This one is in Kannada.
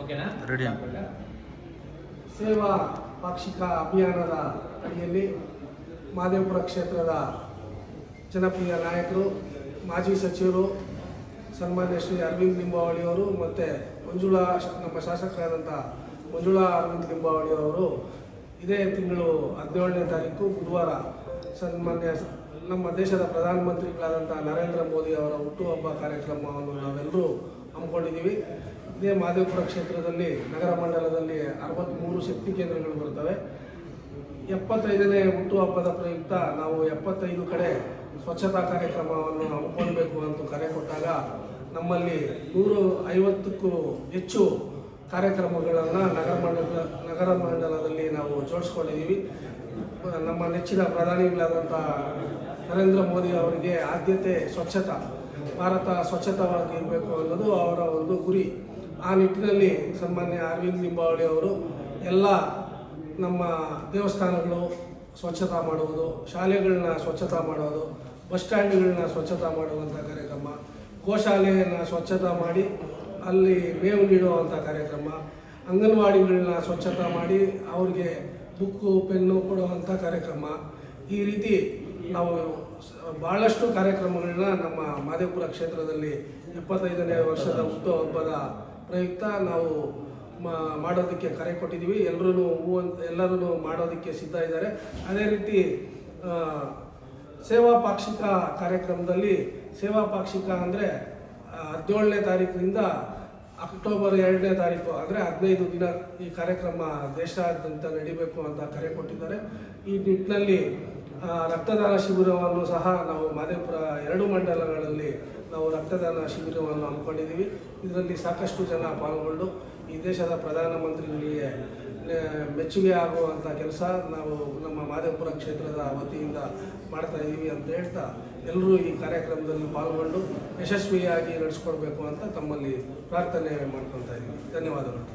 ಓಕೆನಾ. ಸೇವಾ ಪಾಕ್ಷಿಕ ಅಭಿಯಾನದ ಅಡಿಯಲ್ಲಿ ಮಾದೇವಪುರ ಕ್ಷೇತ್ರದ ಜನಪ್ರಿಯ ನಾಯಕರು ಮಾಜಿ ಸಚಿವರು ಸನ್ಮಾನ್ಯ ಶ್ರೀ ಅರವಿಂದ್ ಲಿಂಬಾವಳಿಯವರು ಮತ್ತು ಮಂಜುಳಾ ನಮ್ಮ ಶಾಸಕರಾದಂಥ ಮಂಜುಳಾ ಅರವಿಂದ್ ಲಿಂಬಾವಳಿಯವರು ಇದೇ ತಿಂಗಳು ಹದಿನೇಳನೇ ತಾರೀಕು ಬುಧವಾರ ಸನ್ಮಾನ್ಯ ನಮ್ಮ ದೇಶದ ಪ್ರಧಾನಮಂತ್ರಿಗಳಾದಂಥ ನರೇಂದ್ರ ಮೋದಿ ಅವರ ಹುಟ್ಟುಹಬ್ಬ ಕಾರ್ಯಕ್ರಮವನ್ನು ನಾವೆಲ್ಲರೂ ಹಮ್ಮಿಕೊಂಡಿದ್ದೀವಿ ಇದೇ ಮಾದೇವಪುರ ಕ್ಷೇತ್ರದಲ್ಲಿ, ನಗರ ಮಂಡಲದಲ್ಲಿ ಅರವತ್ತ್ಮೂರು ಶಕ್ತಿ ಕೇಂದ್ರಗಳು ಬರ್ತವೆ ಎಪ್ಪತ್ತೈದನೇ ಹುಟ್ಟುಹಬ್ಬದ ಪ್ರಯುಕ್ತ ನಾವು ಎಪ್ಪತ್ತೈದು ಕಡೆ ಸ್ವಚ್ಛತಾ ಕಾರ್ಯಕ್ರಮವನ್ನು ಹಮ್ಮಿಕೊಳ್ಬೇಕು ಅಂತ ಕರೆ ಕೊಟ್ಟಾಗ ನಮ್ಮಲ್ಲಿ ನೂರು ಐವತ್ತಕ್ಕೂ ಹೆಚ್ಚು ಕಾರ್ಯಕ್ರಮಗಳನ್ನು ನಗರ ಮಂಡಲ, ನಗರ ಮಂಡಲದಲ್ಲಿ ನಾವು ಜೋಡಿಸ್ಕೊಂಡಿದ್ದೀವಿ. ನಮ್ಮ ನೆಚ್ಚಿನ ಪ್ರಧಾನಿಗಳಾದಂಥ ನರೇಂದ್ರ ಮೋದಿ ಅವರಿಗೆ ಆದ್ಯತೆ ಸ್ವಚ್ಛತಾ, ಭಾರತ ಸ್ವಚ್ಛತವಾಗಿರಬೇಕು ಅನ್ನೋದು ಅವರ ಒಂದು ಗುರಿ. ಆ ನಿಟ್ಟಿನಲ್ಲಿ ಸನ್ಮಾನ್ಯ ಅರವಿಂದ್ ಲಿಂಬಾವಳಿ ಅವರು ಎಲ್ಲ ನಮ್ಮ ದೇವಸ್ಥಾನಗಳು ಸ್ವಚ್ಛತಾ ಮಾಡುವುದು, ಶಾಲೆಗಳನ್ನ ಸ್ವಚ್ಛತಾ ಮಾಡೋದು ಬಸ್ ಸ್ಟ್ಯಾಂಡ್ಗಳನ್ನ ಸ್ವಚ್ಛತಾ ಮಾಡುವಂಥ ಕಾರ್ಯಕ್ರಮ, ಗೋಶಾಲೆಯನ್ನು ಸ್ವಚ್ಛತಾ ಮಾಡಿ, ಅಲ್ಲಿ ಮೇವು ನೀಡುವಂಥ ಕಾರ್ಯಕ್ರಮ, ಅಂಗನವಾಡಿಗಳನ್ನ ಸ್ವಚ್ಛತಾ ಮಾಡಿ ಅವ್ರಿಗೆ ಬುಕ್ಕು, ಪೆನ್ನು ಕೊಡುವಂಥ ಕಾರ್ಯಕ್ರಮ. ಈ ರೀತಿ ನಾವು ಭಾಳಷ್ಟು ಕಾರ್ಯಕ್ರಮಗಳನ್ನ ನಮ್ಮ ಮಾದೇಪುರ ಕ್ಷೇತ್ರದಲ್ಲಿ ಎಪ್ಪತ್ತೈದನೇ ವರ್ಷದ ಹುಟ್ಟುಹಬ್ಬದ ಪ್ರಯುಕ್ತ ನಾವು ಮಾಡೋದಕ್ಕೆ ಕರೆ ಕೊಟ್ಟಿದ್ದೀವಿ. ಎಲ್ಲರೂ ಹೂ ಎಲ್ಲರೂ ಮಾಡೋದಕ್ಕೆ ಸಿದ್ಧ ಇದ್ದಾರೆ. ಅದೇ ರೀತಿ ಸೇವಾ ಪಾಕ್ಷಿಕ ಕಾರ್ಯಕ್ರಮದಲ್ಲಿ, ಸೇವಾ ಪಾಕ್ಷಿಕ ಅಂದರೆ ಹದಿನೇಳನೇ ತಾರೀಕಿನಿಂದ ಅಕ್ಟೋಬರ್ ಎರಡನೇ ತಾರೀಕು, ಅಂದರೆ ಹದಿನೈದು ದಿನ ಈ ಕಾರ್ಯಕ್ರಮ ದೇಶಾದ್ಯಂತ ನಡಿಬೇಕು ಅಂತ ಕರೆ ಕೊಟ್ಟಿದ್ದಾರೆ. ಈ ನಿಟ್ಟಿನಲ್ಲಿ ರಕ್ತದಾನ ಶಿಬಿರವನ್ನು ಸಹ ನಾವು ಮಾದೇಪುರ ಎರಡು ಮಂಡಲಗಳಲ್ಲಿ ನಾವು ರಕ್ತದಾನ ಶಿಬಿರವನ್ನು ಹಮ್ಮಿಕೊಂಡಿದ್ದೀವಿ. ಇದರಲ್ಲಿ ಸಾಕಷ್ಟು ಜನ ಪಾಲ್ಗೊಂಡು ಈ ದೇಶದ ಪ್ರಧಾನಮಂತ್ರಿಗಳಿಗೆ ಮೆಚ್ಚುಗೆ ಆಗುವಂಥ ಕೆಲಸ ನಾವು ನಮ್ಮ ಮಾದೇವಪುರ ಕ್ಷೇತ್ರದ ವತಿಯಿಂದ ಮಾಡ್ತಾ ಇದ್ದೀವಿ ಅಂತ ಹೇಳ್ತಾ ಎಲ್ಲರೂ ಈ ಕಾರ್ಯಕ್ರಮದಲ್ಲಿ ಪಾಲ್ಗೊಂಡು ಯಶಸ್ವಿಯಾಗಿ ನಡೆಸ್ಕೊಡ್ಬೇಕು ಅಂತ ತಮ್ಮಲ್ಲಿ ಪ್ರಾರ್ಥನೆ ಮಾಡ್ಕೊತಾ ಇದ್ದೀವಿ ಧನ್ಯವಾದಗಳು.